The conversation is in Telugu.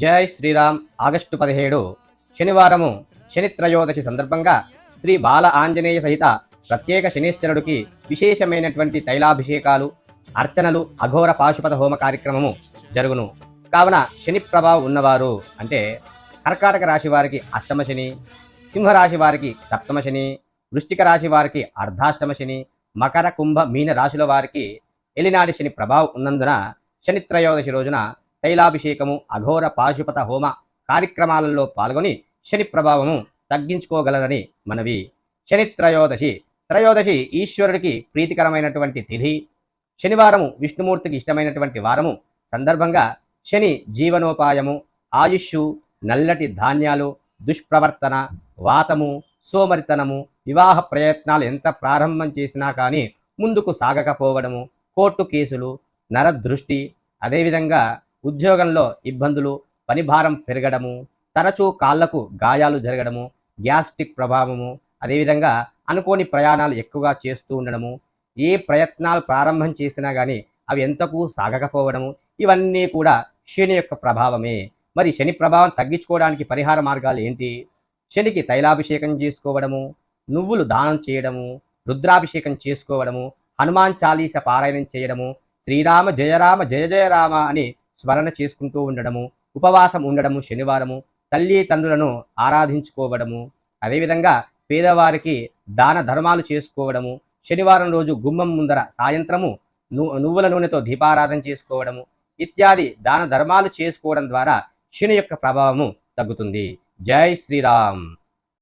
జై శ్రీరామ్. ఆగస్టు పదిహేడు శనివారము శనిత్రయోదశి సందర్భంగా శ్రీ బాల ఆంజనేయ సహిత ప్రత్యేక శనీశ్వరుడికి విశేషమైనటువంటి తైలాభిషేకాలు అర్చనలు అఘోర పాశుపత హోమ కార్యక్రమము జరుగును. కావున శని ప్రభావం ఉన్నవారు అంటే కర్కాటక రాశి వారికి అష్టమ శని సింహరాశి వారికి సప్తమ శని వృష్టిక రాశి వారికి అర్ధాష్టమ శని మకర కుంభ మీన రాశుల వారికి ఎలినాడి శని ప్రభావం ఉన్నందున శనిత్రయోదశి రోజున తైలాభిషేకము అఘోర పాశుపత హోమ కార్యక్రమాలలో పాల్గొని శని ప్రభావము తగ్గించుకోగలరని మనవి. శని త్రయోదశి. త్రయోదశి ఈశ్వరుడికి ప్రీతికరమైనటువంటి తిథి. శనివారము విష్ణుమూర్తికి ఇష్టమైనటువంటి వారము. సందర్భంగా శని జీవనోపాయము ఆయుష్షు నల్లటి ధాన్యాలు దుష్ప్రవర్తన వాతము సోమరితనము వివాహ ప్రయత్నాలు ఎంత ప్రారంభం చేసినా కానీ ముందుకు సాగకపోవడము కోర్టు కేసులు నరదృష్టి అదేవిధంగా ఉద్యోగంలో ఇబ్బందులు పనిభారం పెరగడము తరచూ కాళ్ళకు గాయాలు జరగడము గ్యాస్ట్రిక్ ప్రభావము అదేవిధంగా అనుకోని ప్రయాణాలు ఎక్కువగా చేస్తూ ఉండడము ఏ ప్రయత్నాలు ప్రారంభం చేసినా కానీ అవి ఎంతకు సాగకపోవడము ఇవన్నీ కూడా శని యొక్క ప్రభావమే. మరి శని ప్రభావం తగ్గించుకోవడానికి పరిహార మార్గాలు ఏంటి? శనికి తైలాభిషేకం చేసుకోవడము నువ్వులు దానం చేయడము రుద్రాభిషేకం చేసుకోవడము హనుమాన్ చాలీస పారాయణం చేయడము శ్రీరామ జయరామ జయ జయరామ అని స్మరణ చేసుకుంటూ ఉండడము ఉపవాసం ఉండడము శనివారము తల్లి తండ్రులను ఆరాధించుకోవడము అదేవిధంగా పేదవారికి దాన ధర్మాలు చేసుకోవడము శనివారం రోజు గుమ్మం ముందర సాయంత్రము ను- నువ్వుల నూనెతో దీపారాధన చేసుకోవడము ఇత్యాది దాన ధర్మాలు చేసుకోవడం ద్వారా శని యొక్క ప్రభావము తగ్గుతుంది. జై శ్రీరామ్.